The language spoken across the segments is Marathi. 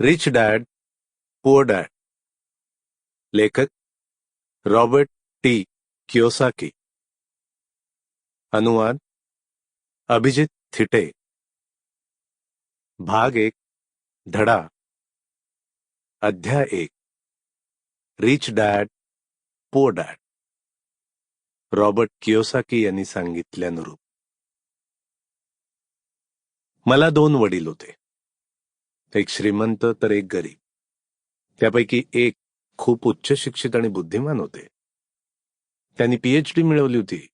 रिच डॅड पुअर डॅड लेखक रॉबर्ट टी कियोसाकी अनुवाद अभिजित थिटे भाग एक धडा अध्याय एक rich dad poor dad Robert Kiyosaki यांनी सांगितल्यानुरूप. मला दोन वडील होते. एक श्रीमंत तर एक गरीब. त्यापैकी एक खूप उच्च शिक्षित आणि बुद्धिमान होते. त्यांनी पीएचडी मिळवली होती.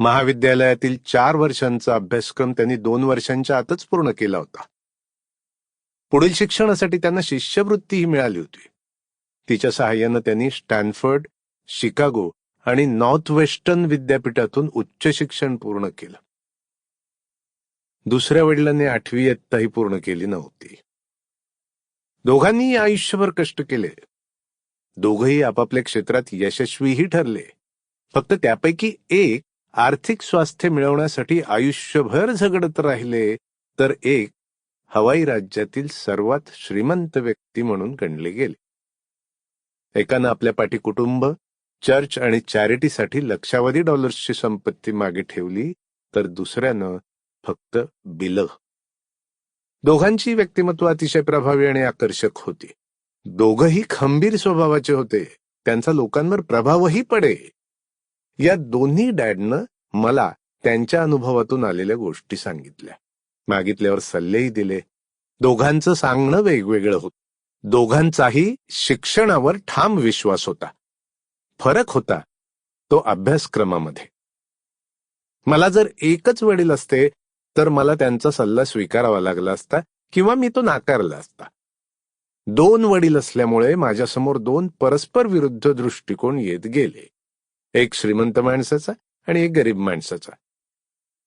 महाविद्यालयातील चार वर्षांचा अभ्यासक्रम त्यांनी दोन वर्षांच्या आतच पूर्ण केला होता. पुढील शिक्षणासाठी त्यांना शिष्यवृत्तीही मिळाली होती. तिच्या सहाय्यानं त्यांनी स्टॅनफर्ड शिकागो आणि नॉर्थ वेस्टर्न विद्यापीठातून उच्च शिक्षण पूर्ण केलं. दुसऱ्या वडिलांनी आठवी इयत्ताही पूर्ण केली नव्हती. दोघांनीही आयुष्यभर कष्ट केले. दोघही आपापल्या क्षेत्रात यशस्वीही ठरले. फक्त त्यापैकी एक आर्थिक स्वास्थ्य मिळवण्यासाठी आयुष्यभर झगडत राहिले तर एक हवाई राज्यातील सर्वात श्रीमंत व्यक्ती म्हणून गणले गेले. एकानं आपल्या पाठी कुटुंब चर्च आणि चॅरिटीसाठी लक्षावधी डॉलर्सची संपत्ती मागे ठेवली तर दुसऱ्यानं फक्त बिल. दोघांची व्यक्तिमत्व अतिशय प्रभावी आणि आकर्षक होती. दोघही खंबीर स्वभावाचे होते. त्यांचा लोकांवर प्रभावही पडे. या दोन्ही डॅडनं मला त्यांच्या अनुभवातून आलेल्या गोष्टी सांगितल्या. मागितल्यावर सल्लेही दिले. दोघांचं सांगणं वेगवेगळं होत. दोघांचाही शिक्षणावर ठाम विश्वास होता. फरक होता तो अभ्यासक्रमामध्ये. मला जर एकच वडील असते तर मला त्यांचा सल्ला स्वीकारावा लागला असता किंवा मी तो नाकारला असता. दोन वडील असल्यामुळे माझ्यासमोर दोन परस्पर विरुद्ध दृष्टिकोन येत गेले. एक श्रीमंत माणसाचा आणि एक गरीब माणसाचा.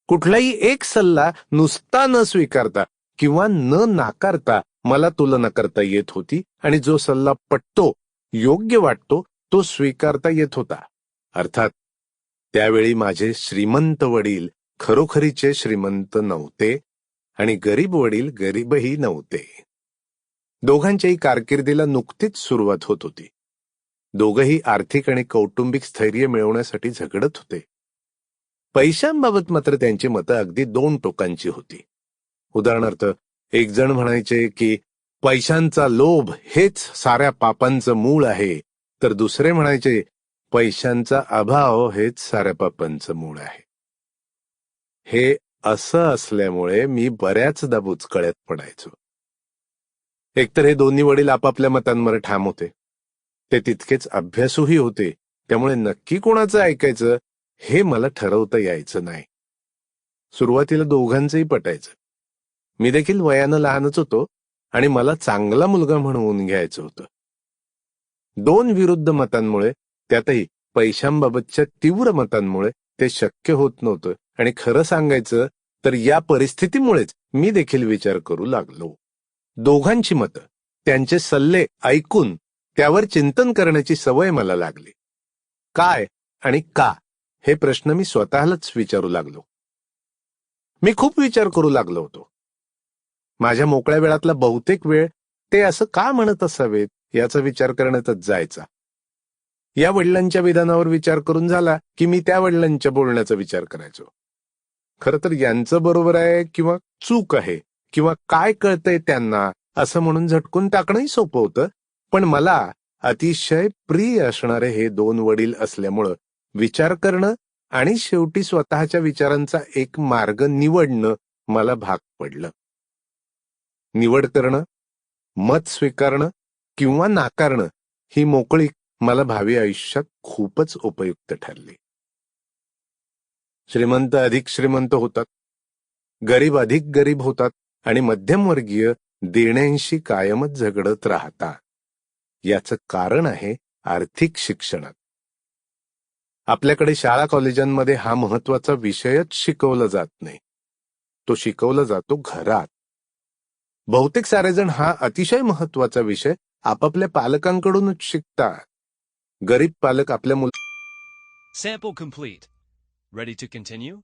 कुठलाही एक सल्ला नुसता न स्वीकारता किंवा न नाकारता मला तुलना करता येत होती आणि जो सल्ला पटतो योग्य वाटतो तो स्वीकारता येत होता. अर्थात त्यावेळी माझे श्रीमंत वडील खरोखरीचे श्रीमंत नव्हते आणि गरीब वडील गरीबही नव्हते. दोघांच्याही कारकिर्दीला नुकतीच सुरुवात होत होती. दोघही आर्थिक आणि कौटुंबिक स्थैर्य मिळवण्यासाठी झगडत होते. पैशांबाबत मात्र त्यांची मतं अगदी दोन टोकांची होती. उदाहरणार्थ एक जण म्हणायचे की पैशांचा लोभ हेच साऱ्या पापांचं मूळ आहे. तर दुसरे म्हणायचे पैशांचा अभाव हेच साऱ्या पापांचं मूळ आहे. हे असं असल्यामुळे मी बऱ्याचदा बुचकळ्यात पडायचो. एकतर हे दोन्ही वडील आपापल्या मतांवर ठाम होते. ते तितकेच अभ्यासूही होते. त्यामुळे नक्की कोणाचं ऐकायचं हे मला ठरवता यायचं नाही. सुरुवातीला दोघांचंही पटायचं. मी देखील वयानं लहानच होतो आणि मला चांगला मुलगा म्हणून घ्यायचं होतं. दोन विरुद्ध मतांमुळे त्यातही पैशांबाबतच्या तीव्र मतांमुळे ते शक्य होत नव्हतं. आणि खरं सांगायचं तर या परिस्थितीमुळेच मी देखील विचार करू लागलो. दोघांची मतं त्यांचे सल्ले ऐकून त्यावर चिंतन करण्याची सवय मला लागली. काय आणि का हे प्रश्न मी स्वतःलाच विचारू लागलो. मी खूप विचार करू लागलो होतो. माझ्या मोकळ्या वेळातला बहुतेक वेळ ते असं का म्हणत असावेत याचा विचार करण्यातच जायचा. या वडिलांच्या विधानावर विचार करून झाला की मी त्या वडिलांच्या बोलण्याचा विचार करायचो. खर तर यांचं बरोबर आहे किंवा चूक आहे किंवा काय कळतंय त्यांना असं म्हणून झटकून टाकणंही सोपं होतं. पण मला अतिशय प्रिय असणारे हे दोन वडील असल्यामुळं विचार करणं आणि शेवटी स्वतःच्या विचारांचा एक मार्ग निवडणं मला भाग पडलं. निवड करणं मत स्वीकारणं किंवा नाकारणं ही मोकळीक मला भावी आयुष्यात खूपच उपयुक्त ठरली. श्रीमंत अधिक श्रीमंत होतात. गरीब अधिक गरीब होतात आणि मध्यमवर्गीय देण्यांशी कायमच झगडत राहतात. याचं कारण आहे आर्थिक शिक्षणात. आपल्याकडे शाळा कॉलेजांमध्ये हा महत्त्वाचा विषयच शिकवला जात नाही. तो शिकवला जातो घरात. बहुतेक सारेजण हा अतिशय महत्त्वाचा विषय आपापल्या पालकांकडूनच शिकतात. गरीब पालक आपल्या मुल sample complete Ready to continue?